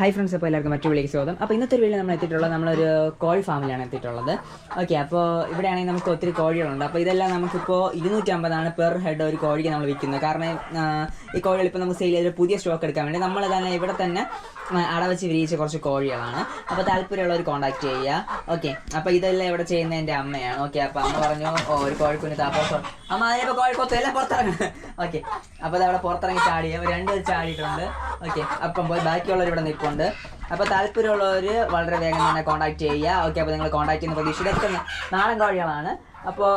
Hi friends അപ്പോൾ എല്ലാവർക്കും മറ്റു വിളിക്ക് സ്വാഗതം. അപ്പോൾ ഇന്നത്തെ ഒരു വീഡിയോ നമ്മൾ എത്തിയിട്ടുള്ളത് നമ്മളൊരു കോഴി ഫാമിലാണ് എത്തിയിട്ടുള്ളത്. ഓക്കെ അപ്പോൾ ഇവിടെയാണെങ്കിൽ നമുക്ക് ഒത്തിരി കോഴികളുണ്ട്. അപ്പോൾ ഇതെല്ലാം നമുക്കിപ്പോൾ ഇരുന്നൂറ്റമ്പതാണ് പെർ ഹെഡ് ഒരു കോഴിക്ക് നമ്മൾ വിൽക്കുന്നത്. കാരണം ഈ കോഴികൾ ഇപ്പോൾ നമുക്ക് സെയിൽ ചെയ്തൊരു പുതിയ സ്റ്റോക്ക് എടുക്കാൻ വേണ്ടി നമ്മൾ തന്നെ ഇവിടെ തന്നെ അടവച്ച് വിരിയിച്ച കുറച്ച് കോഴികളാണ്. അപ്പോൾ താല്പര്യമുള്ളവർ കോൺടാക്ട് ചെയ്യുക. ഓക്കെ അപ്പോൾ ഇതെല്ലാം ഇവിടെ ചെയ്യുന്ന എന്റെ അമ്മയാണ്. ഓക്കെ അപ്പോൾ അമ്മ പറഞ്ഞു ഒരു കോഴിക്കുഞ്ഞ് താപ്പോ അമ്മ അതിനിപ്പോൾ കോഴിക്കോത്ത് എല്ലാം പുറത്തിറങ്ങുന്നത് ഓക്കെ അപ്പോൾ അത് അവിടെ പുറത്തിറങ്ങി ചാടി രണ്ടുപേർ ചാടിയിട്ടുണ്ട്. ഓക്കെ അപ്പം പോയി ബാക്കിയുള്ളവർ ഇവിടെ നിൽപ്പുണ്ട് അപ്പോൾ താല്പര്യമുള്ളവർ വളരെ വേഗം തന്നെ കോൺടാക്ട് ചെയ്യുക. ഓക്കെ അപ്പോൾ നിങ്ങൾ കോൺടാക്ട് ചെയ്യുന്ന പ്രതീക്ഷ ഇതൊക്കെ നാടൻ കോഴികളാണ്. അപ്പോൾ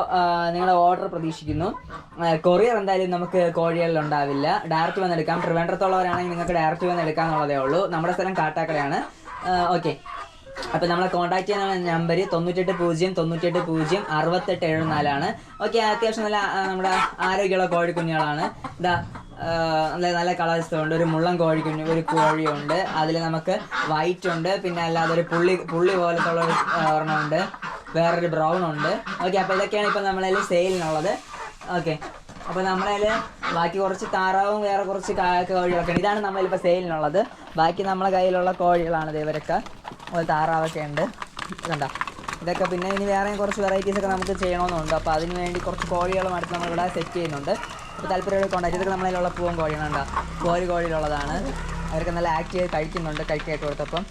നിങ്ങൾ ഓർഡർ പ്രതീക്ഷിക്കുന്നു. കൊറിയർ എന്തായാലും നമുക്ക് കോഴികളിൽ ഉണ്ടാവില്ല. ഡയറക്റ്റ് വന്നെടുക്കാം ട്രിവാൻഡ്രത്തുള്ളവരാണെങ്കിൽ നിങ്ങൾക്ക് ഡയറക്റ്റ് വന്ന് എടുക്കാമെന്നുള്ളതേ ഉള്ളൂ. നമ്മുടെ സ്ഥലം കാട്ടാക്കടയാണ്. ഓക്കെ അപ്പോൾ നമ്മളെ കോൺടാക്ട് ചെയ്യുന്ന നമ്പർ തൊണ്ണൂറ്റെട്ട് പൂജ്യം തൊണ്ണൂറ്റെട്ട് പൂജ്യം അറുപത്തെട്ട് എഴുപത്തിനാലാണ് ഓക്കെ അത്യാവശ്യം നല്ല നമ്മുടെ ആരോഗ്യമുള്ള കോഴിക്കുഞ്ഞുങ്ങളാണ്. ഇതാ ആ, നല്ല നല്ല കളേഴ്സ് ഉണ്ട്. ഒരു മുള്ളൻ കോഴിക്കുഞ്ഞ് ഒരു കോഴിയുണ്ട് അതിൽ നമുക്ക് വൈറ്റ് ഉണ്ട്. പിന്നെ അല്ലാതെ ഒരു പുള്ളി പുള്ളി പോലത്തെ ഉള്ള ഒരു ഒരെണ്ണമുണ്ട് വേറൊരു ബ്രൗൺ ഉണ്ട്. ഓക്കെ അപ്പോൾ ഇതൊക്കെയാണ് ഇപ്പോൾ നമ്മളതിൽ സെയിലിനുള്ളത് ഓക്കെ അപ്പോൾ നമ്മളതിൽ ബാക്കി കുറച്ച് താറാവും വേറെ കുറച്ച് കോഴികളൊക്കെ ഉണ്ട് ഇതാണ് നമ്മളിപ്പോൾ സെയിലിനുള്ളത് ബാക്കി നമ്മളെ കയ്യിലുള്ള കോഴികളാണ് ഇവരൊക്കെ. താറാവൊക്കെ ഉണ്ട്. കണ്ട ഇതൊക്കെ പിന്നെ ഇനി വേറെ കുറച്ച് വെറൈറ്റീസ് ഒക്കെ നമുക്ക് ചെയ്യണമെന്നുണ്ട് അപ്പോൾ അതിന് വേണ്ടി കുറച്ച് കോഴികളും അടുത്ത് നമ്മളിവിടെ സെറ്റ് ചെയ്യുന്നുണ്ട്. അപ്പോൾ താല്പര്യമുള്ള കോണ്ടാക്ട് ഇതൊക്കെ നമ്മളതിലുള്ള പൂവൻ കോഴികളുണ്ട് കോഴി കോഴിയിലുള്ളതാണ്. അവരൊക്കെ നല്ല ആക്റ്റീവ് കഴിക്കുന്നുണ്ട് കഴിക്കായിട്ട് കൊടുത്തപ്പം.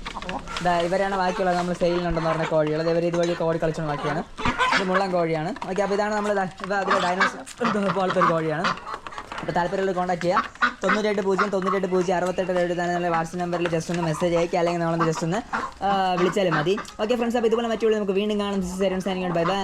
ഇതാ ഇവരാണ് ബാക്കിയുള്ളത്. നമ്മൾ സെയിലിനുണ്ടെന്ന് പറഞ്ഞ കോഴികൾ ഇവർ ഇതുവഴി കോഴി കളിച്ചുകൊണ്ട് ബാക്കിയാണ് ഇത് മുള്ളൻ കോഴിയാണ്. ഓക്കെ അപ്പോൾ ഇതാണ് നമ്മൾ ഇപ്പോൾ അതിൽ ഡൈനോസർ പോലത്തെ ഒരു കോഴിയാണ്. അപ്പോൾ താല്പര്യമുള്ള കോണ്ടാക്ട് ചെയ്യുക തൊണ്ണൂറ്റെട്ട് പൂജ്യം തൊണ്ണൂറ്റെട്ട് പൂജ്യം അറുപത്തെട്ട് എഴുതാൻ നല്ല വാട്സപ്പ് നമ്പറിൽ ജസ്റ്റ് ഒന്ന് മെസ്സേജ് അയക്കുക അല്ലെങ്കിൽ നമ്മളൊന്ന് ജസ്റ്റ് ഒന്ന് വിളിച്ചാലും മതി. ഓക്കെ ഫ്രണ്ട്സ് അപ്പോൾ ഇതുപോലെ മറ്റുള്ള നമുക്ക് വീണ്ടും കാണും. Bye bye